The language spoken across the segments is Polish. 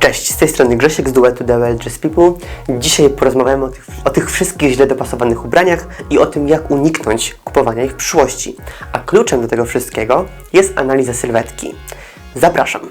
Cześć, z tej strony Grzesiek z duetu The Dressed People. Dzisiaj porozmawiamy o tych, o tych wszystkich źle dopasowanych ubraniach i o tym, jak uniknąć kupowania ich w przyszłości. A kluczem do tego wszystkiego jest analiza sylwetki. Zapraszam.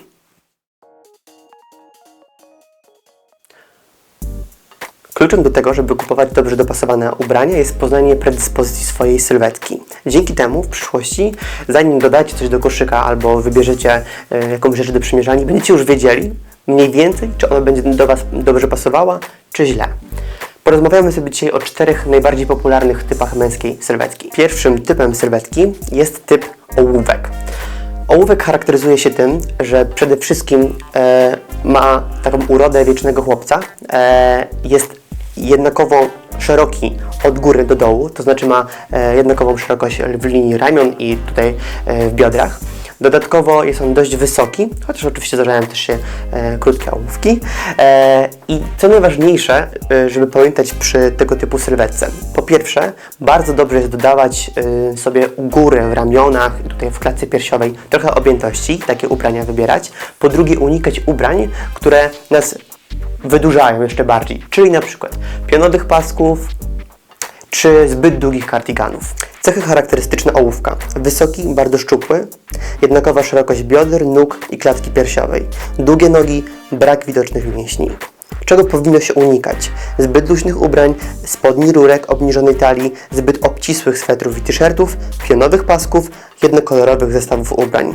Kluczem do tego, żeby kupować dobrze dopasowane ubrania jest poznanie predyspozycji swojej sylwetki. Dzięki temu w przyszłości, zanim dodacie coś do koszyka albo wybierzecie e, jakąś rzecz do przymierzania, będziecie już wiedzieli mniej więcej, czy ona będzie do Was dobrze pasowała, czy źle. Porozmawiamy sobie dzisiaj o czterech najbardziej popularnych typach męskiej sylwetki. Pierwszym typem sylwetki jest typ ołówek. Ołówek charakteryzuje się tym, że przede wszystkim e, ma taką urodę wiecznego chłopca. E, jest jednakowo szeroki od góry do dołu, to znaczy ma e, jednakową szerokość w linii ramion i tutaj e, w biodrach. Dodatkowo jest on dość wysoki, chociaż oczywiście zdarzają też się e, krótkie ołówki. E, I co najważniejsze, e, żeby pamiętać przy tego typu sylwetce. Po pierwsze, bardzo dobrze jest dodawać e, sobie u góry, w ramionach, tutaj w klatce piersiowej trochę objętości, takie ubrania wybierać. Po drugie, unikać ubrań, które nas wydłużają jeszcze bardziej, czyli na przykład pionowych pasków, czy zbyt długich kardiganów. Cechy charakterystyczne ołówka. Wysoki, bardzo szczupły, jednakowa szerokość bioder, nóg i klatki piersiowej. Długie nogi, brak widocznych mięśni. Czego powinno się unikać? Zbyt luźnych ubrań, spodni rurek, obniżonej talii, zbyt obcisłych swetrów i t-shirtów, pionowych pasków, jednokolorowych zestawów ubrań.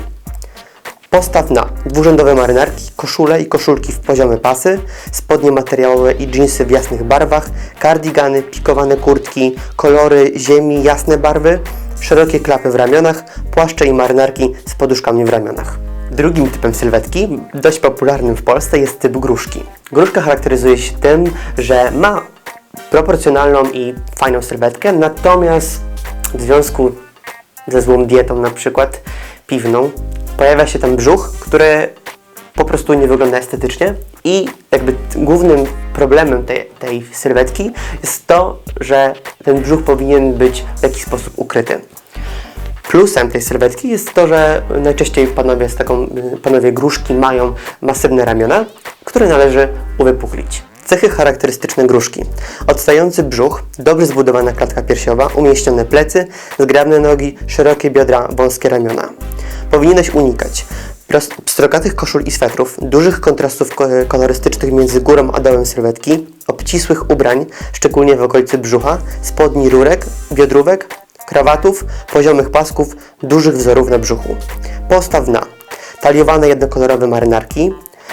Postaw na dwurzędowe marynarki, koszule i koszulki w poziome pasy, spodnie materiałowe i dżinsy w jasnych barwach, kardigany, pikowane kurtki, kolory ziemi, jasne barwy, szerokie klapy w ramionach, płaszcze i marynarki z poduszkami w ramionach. Drugim typem sylwetki, dość popularnym w Polsce, jest typ gruszki. Gruszka charakteryzuje się tym, że ma proporcjonalną i fajną sylwetkę, natomiast w związku ze złą dietą na przykład piwną, pojawia się tam brzuch, który po prostu nie wygląda estetycznie i jakby głównym problemem tej, tej sylwetki jest to, że ten brzuch powinien być w jakiś sposób ukryty. Plusem tej sylwetki jest to, że najczęściej panowie z taką, panowie gruszki mają masywne ramiona, które należy uwypuklić. Cechy charakterystyczne gruszki. Odstający brzuch, dobrze zbudowana klatka piersiowa, umieścione plecy, zgrabne nogi, szerokie biodra, wąskie ramiona. Powinieneś unikać pstrokatych koszul i swetrów, dużych kontrastów ko- kolorystycznych między górą a dołem sylwetki, obcisłych ubrań, szczególnie w okolicy brzucha, spodni rurek, biodrówek, krawatów, poziomych pasków, dużych wzorów na brzuchu. Postaw na taliowane jednokolorowe marynarki,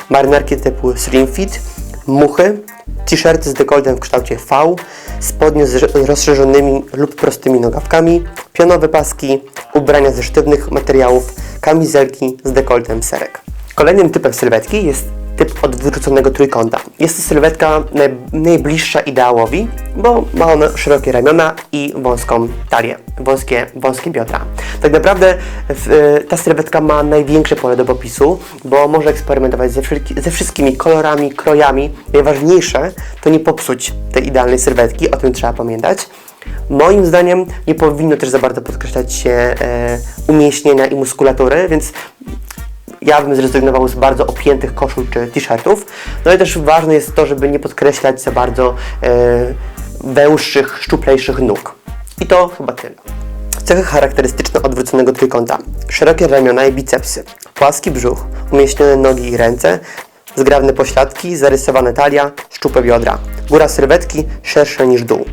marynarki typu slim fit, muchy, t-shirty z dekoltem w kształcie V, spodnie z rozszerzonymi lub prostymi nogawkami, pionowe paski, ubrania ze sztywnych materiałów, kamizelki z dekoltem serek. Kolejnym typem sylwetki jest typ odwróconego trójkąta. Jest to sylwetka naj, najbliższa ideałowi, bo ma ona szerokie ramiona i wąską talię, wąskie, wąskie biodra. Tak naprawdę e, ta sylwetka ma największe pole do popisu, bo może eksperymentować ze, wszelki, ze wszystkimi kolorami, krojami. Najważniejsze to nie popsuć tej idealnej sylwetki, o tym trzeba pamiętać. Moim zdaniem nie powinno też za bardzo podkreślać się e, umieśnienia i muskulatury, więc ja bym zrezygnował z bardzo opiętych koszul czy t-shirtów. No i też ważne jest to, żeby nie podkreślać za bardzo e, węższych, szczuplejszych nóg. I to chyba tyle. Cechy charakterystyczne odwróconego trójkąta. Szerokie ramiona i bicepsy, płaski brzuch, umieśnione nogi i ręce, zgrabne pośladki, zarysowane talia, szczupłe biodra. Góra sylwetki szersza niż dół.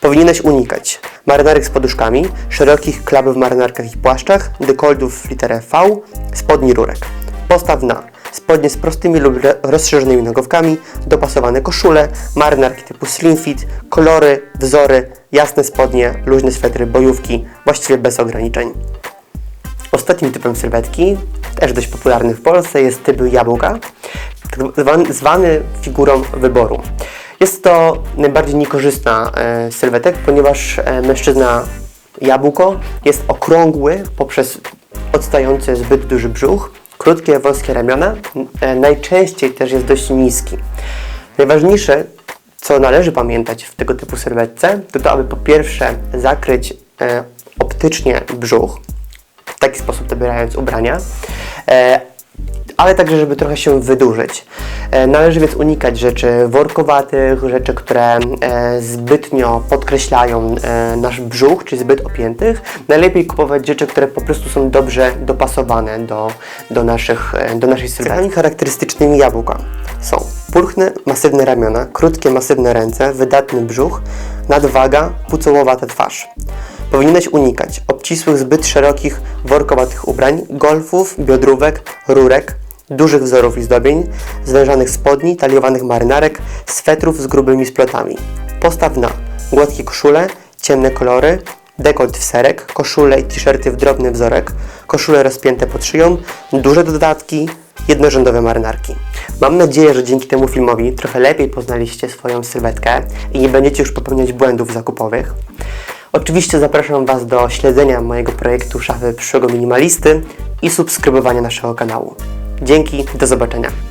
Powinieneś unikać marynarek z poduszkami, szerokich klap w marynarkach i płaszczach, dekoltów w literę V, spodni rurek. Postaw na spodnie z prostymi lub rozszerzonymi nogawkami, dopasowane koszule, marynarki typu slim fit, kolory, wzory, jasne spodnie, luźne swetry, bojówki, właściwie bez ograniczeń. Ostatnim typem sylwetki, też dość popularny w Polsce, jest typ jabłka, tak zwany figurą wyboru. Jest to najbardziej niekorzystna e, sylwetek, ponieważ e, mężczyzna jabłko jest okrągły poprzez odstający zbyt duży brzuch, krótkie, wąskie ramiona, e, najczęściej też jest dość niski. Najważniejsze, co należy pamiętać w tego typu sylwetce, to to, aby po pierwsze zakryć e, optycznie brzuch, w taki sposób dobierając ubrania. Ale także, żeby trochę się wydłużyć. E, Należy więc unikać rzeczy workowatych, rzeczy, które e, zbytnio podkreślają e, nasz brzuch, czy zbyt opiętych. Najlepiej kupować rzeczy, które po prostu są dobrze dopasowane do, do, naszych, do naszej sylwetki. Cechami charakterystycznymi jabłka są pulchne, masywne ramiona, krótkie, masywne ręce, wydatny brzuch, nadwaga, pucołowata twarz. Powinieneś unikać obcisłych, zbyt szerokich, workowatych ubrań, golfów, biodrówek, rurek, dużych wzorów i zdobień, zwężanych spodni, taliowanych marynarek, swetrów z grubymi splotami. Postaw na gładkie koszule, ciemne kolory, dekolt w serek, koszule i t-shirty w drobny wzorek, koszule rozpięte pod szyją, duże dodatki, jednorzędowe marynarki. Mam nadzieję, że dzięki temu filmowi trochę lepiej poznaliście swoją sylwetkę i nie będziecie już popełniać błędów zakupowych. Oczywiście zapraszam Was do śledzenia mojego projektu Szafy Przyszłego Minimalisty i subskrybowania naszego kanału. Dzięki, do zobaczenia.